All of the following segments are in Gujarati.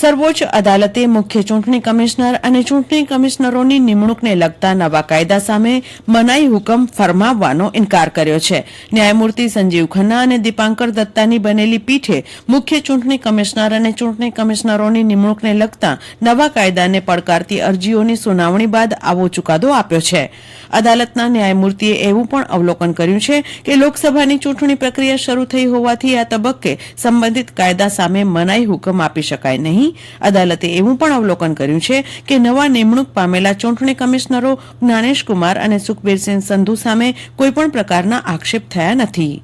સર્વોચ્ચ અદાલતે મુખ્ય ચૂંટણી કમિશનર અને ચૂંટણી કમિશનરોની નિમણૂકને લગતા નવા કાયદા સામે મનાઈ હુકમ ફરમાવવાનો ઇનકાર કર્યો છે. ન્યાયમૂર્તિ સંજીવ ખન્ના અને દીપાંકર દત્તાની બનેલી પીઠે મુખ્ય ચૂંટણી કમિશનર અને ચૂંટણી કમિશનરોની નિમણૂકને લગતા નવા કાયદાને પડકારતી અરજીઓની સુનાવણી બાદ આવો ચુકાદો આપ્યો છે. અદાલતના ન્યાયમૂર્તિએ એવું પણ અવલોકન કર્યું છે કે લોકસભાની ચૂંટણી પ્રક્રિયા શરૂ થઈ હોવાથી આ તબક્કે સંબંધિત કાયદા સામે મનાઈ હુકમ આપી શકાય નહીં. અદાલતે એવું પણ અવલોકન કર્યું છે કે નવા નિમણૂક પામેલા ચૂંટણી કમિશનરો જ્ઞાનેશ કુમાર અને સુખબીરસિંહ સંધુ સામે કોઈપણ પ્રકારના આક્ષેપ થયા નથી.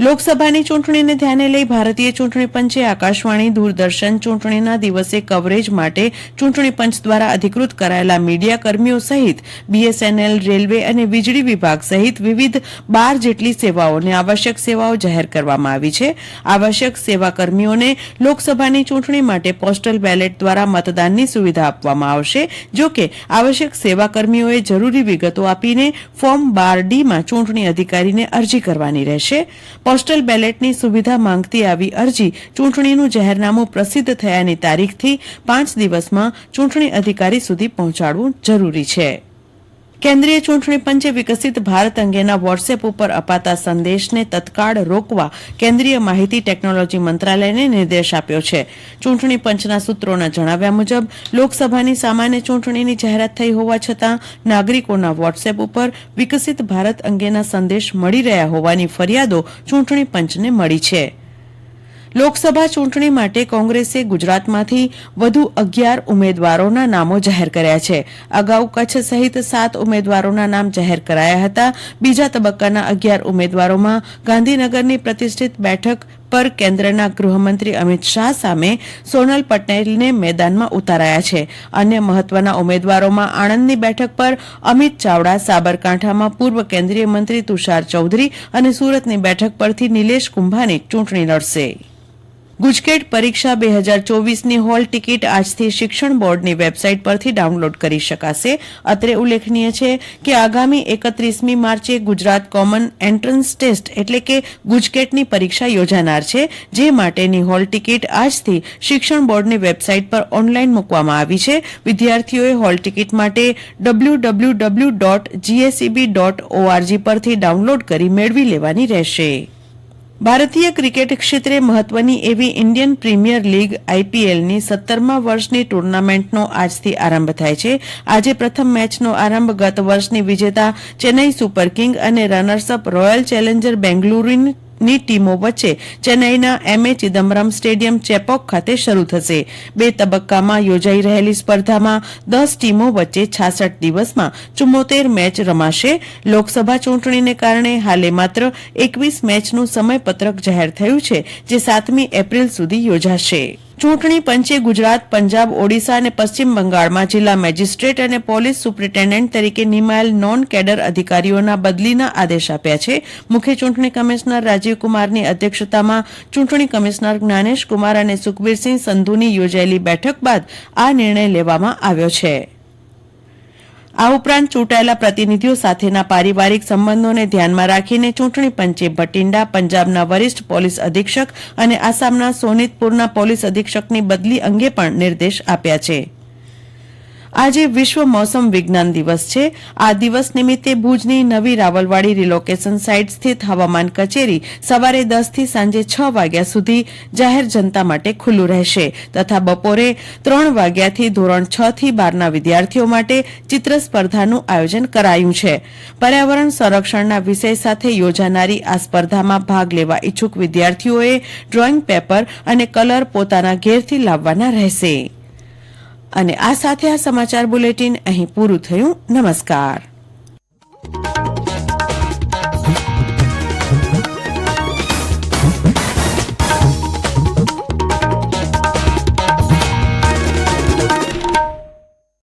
લોકસભાની ચૂંટણીને ધ્યાને લઈ ભારતીય ચૂંટણી પંચે આકાશવાણી દૂરદર્શન ચૂંટણીના દિવસે કવરેજ માટે ચૂંટણી પંચ દ્વારા અધિકૃત કરાયેલા મીડિયા કર્મીઓ સહિત બીએસએનએલ, રેલવે અને વીજળી વિભાગ સહિત વિવિધ બાર જેટલી સેવાઓને આવશ્યક સેવાઓ જાહેર કરવામાં આવી છે. આવશ્યક સેવા કર્મીઓને લોકસભાની ચૂંટણી માટે પોસ્ટલ બેલેટ દ્વારા મતદાનની સુવિધા આપવામાં આવશે, જો કે આવશ્યક સેવા કર્મીઓએ જરૂરી વિગતો આપીને ફોર્મ બાર ડીમાં ચૂંટણી અધિકારીને અરજી કરવાની રહેશે. પોસ્ટલ બેલેટની સુવિધા માંગતી આવી અરજી ચૂંટણીનું જાહેરનામું પ્રસિદ્ધ થયાની તારીખથી પાંચ દિવસમાં ચૂંટણી અધિકારી સુધી પહોંચાડવું જરૂરી છે. કેન્દ્રીય ચૂંટણી પંચે વિકસિત ભારત અંગેના વોટ્સએપ ઉપર અપાતા સંદેશને તત્કાળ રોકવા કેન્દ્રીય માહિતી ટેકનોલોજી મંત્રાલયને નિર્દેશ આપ્યો છે. ચૂંટણી પંચના સૂત્રોના જણાવ્યા મુજબ, લોકસભાની સામાન્ય ચૂંટણીની જાહેરાત થઈ હોવા છતાં, નાગરિકોના વોટ્સએપ ઉપર વિકસિત ભારત અંગેના સંદેશ મળી રહ્યા હોવાની ફરિયાદો ચૂંટણી પંચને મળી છે. લોકસભા ચૂંટણી માટે કોંગ્રેસે ગુજરાતમાંથી વધુ અગિયાર ઉમેદવારોના નામો જાહેર કર્યા છે. અગાઉ કચ્છ સહિત સાત ઉમેદવારોના નામ જાહેર કરાયા હતા. બીજા તબક્કાના અગિયાર ઉમેદવારોમાં ગાંધીનગરની પ્રતિષ્ઠિત બેઠક પર કેન્દ્રના ગૃહમંત્રી અમિત શાહ સામે સોનલ પટેલને મેદાનમાં ઉતારાયા છે. અન્ય મહત્વના ઉમેદવારોમાં આણંદની બેઠક પર અમિત ચાવડા, સાબરકાંઠામાં પૂર્વ કેન્દ્રીય મંત્રી તુષાર ચૌધરી અને સુરતની બેઠક પરથી નિલેશ કુંભાની ચૂંટણી લડશે. ગુજકેટ પરીક્ષા બે હજાર ચોવીસની હોલ ટિકિટ આજથી શિક્ષણ બોર્ડની વેબસાઇટ પરથી ડાઉનલોડ કરી શકાશે. અત્રે ઉલ્લેખનીય છે કે આગામી એકત્રીસમી માર્ચે ગુજરાત કોમન એન્ટ્રન્સ ટેસ્ટ એટલે કે ગુજકેટની પરીક્ષા યોજાનાર છે, જે માટેની હોલ ટિકિટ આજથી શિક્ષણ બોર્ડની વેબસાઇટ પર ઓનલાઈન મૂકવામાં આવી છે. વિદ્યાર્થીઓએ હોલ ટિકિટ માટે W W W dot GSEB dot ORG પરથી ડાઉનલોડ કરી મેળવી લેવાની રહેશે. ભારતીય ક્રિકેટ ક્ષેત્રે મહત્વની એવી ઇન્ડિયન પ્રીમિયર લીગ આઈપીએલની સત્તરમા વર્ષની ટુર્નામેન્ટનો આજથી આરંભ થાય છે. આજે પ્રથમ મેચનો આરંભ ગત વર્ષની વિજેતા ચેન્નઈ સુપર કિંગ અને રનર્સઅપ રોયલ ચેલેન્જર બેંગલુરુની ની ટીમો વચ્ચે ચેન્નઈના એમએ ચિદમ્બરમ સ્ટેડિયમ ચેપોક ખાતે શરૂ થશે. બે તબક્કામાં યોજાઈ રહેલી સ્પર્ધામાં દસ ટીમો વચ્ચે છાસઠ દિવસમાં ચુમ્મોતેર મેચ રમાશે. લોકસભા ચૂંટણીને કારણે હાલે માત્ર એકવીસ મેચનું સમયપત્રક જાહેર થયું છે, જે સાતમી એપ્રિલ સુધી યોજાશે. ચૂંટણી પંચે ગુજરાત, પંજાબ, ઓડિશા અને પશ્ચિમ બંગાળમાં જિલ્લા મેજિસ્ટ્રેટ અને પોલીસ સુપ્રિન્ટેન્ડન્ટ તરીકે નિમાયેલ નોન કેડર અધિકારીઓના બદલીના આદેશ આપ્યા છે. મુખ્ય ચૂંટણી કમિશનર રાજીવકુમારની અધ્યક્ષતામાં ચૂંટણી કમિશનર જ્ઞાનેશ કુમાર અને સુખબીરસિંહ સંધુની યોજાયેલી બેઠક બાદ આ નિર્ણય લેવામાં આવ્યો છે. આ ઉપરાંત ચૂંટાયેલા પ્રતિનિધિઓ સાથેના પારિવારિક સંબંધોને ધ્યાનમાં રાખીને ચૂંટણી પંચે ભટિંડા, પંજાબના વરિષ્ઠ પોલીસ અધિક્ષક અને આસામના સોનિતપુરના પોલીસ અધિક્ષકની બદલી અંગે પણ નિર્દેશ આપ્યા છે. આજે વિશ્વ મોસમ વિજ્ઞાન દિવસ છે. આ દિવસ નિમિત્તે ભુજની નવી રાવલવાડી રિલોકેશન સાઇટ સ્થિત હવામાન કચેરી સવારે દસથી સાંજે છ વાગ્યા સુધી જાહેર જનતા માટે ખુલ્લું રહેશે તથા બપોરે ત્રણ વાગ્યાથી ધોરણ છ થી બારના વિદ્યાર્થીઓ માટે ચિત્ર સ્પર્ધાનું આયોજન કરાયું છે. પર્યાવરણ સંરક્ષણના વિષય સાથે યોજાનારી આ સ્પર્ધામાં ભાગ લેવા ઇચ્છુક વિદ્યાર્થીઓએ ડ્રોઈંગ પેપર અને કલર પોતાના ઘેરથી લાવવાના રહેશે. અને આ સાથે આ સમાચાર બુલેટિન અહીં પૂરું થયું. નમસ્કાર.